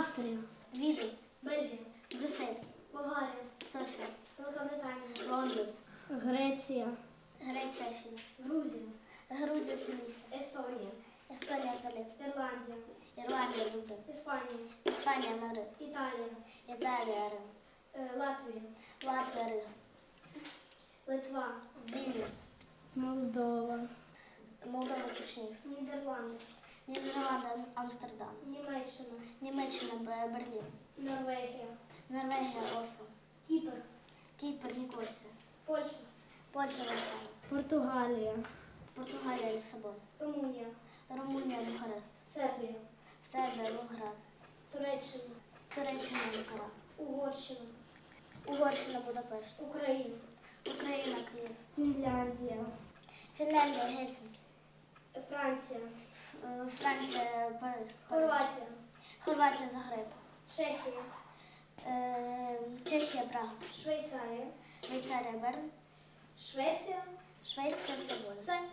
Австрія, Відень, Бельгія, Брюссель, Болгарія, Софія, Великобританія, Лондон, Греція, Греція, Грузія, Грузія, Естонія, Естонія, Талін, Ірландія, Ірландія, Дублін, Іспанія, Іспанія, Мадрид, Італія, Італія, Рим, е, Латвія, Латвія, Рига, Литва, Вільнюс, Молдова, Молдова, Кишинів, Нідерланди, Нідерланди, Амстердам, Німеччина, Німеччина, Б- Берлін, Норвегія, Норвегія, Осло, Кіпр, Кіпр, Нікосія, Польща, Польща, Варшава, Португалія, Португалія, Лісабон, Румунія, Румунія, Бухарест, Сербія, Сербія, Белград, Туреччина, Туреччина, Анкара, Угорщина, Угорщина, Будапешт, Україна, Україна, Київ, Фінляндія, Фінляндія, Гельсінкі, Франція, Франція, Париж, Хорватія, Хорватія, Загреб, Чехія, Е, Чехія, Прага, Швейцарія, Швейцарія, Берн, Швеція, Швеція, Стокгольм.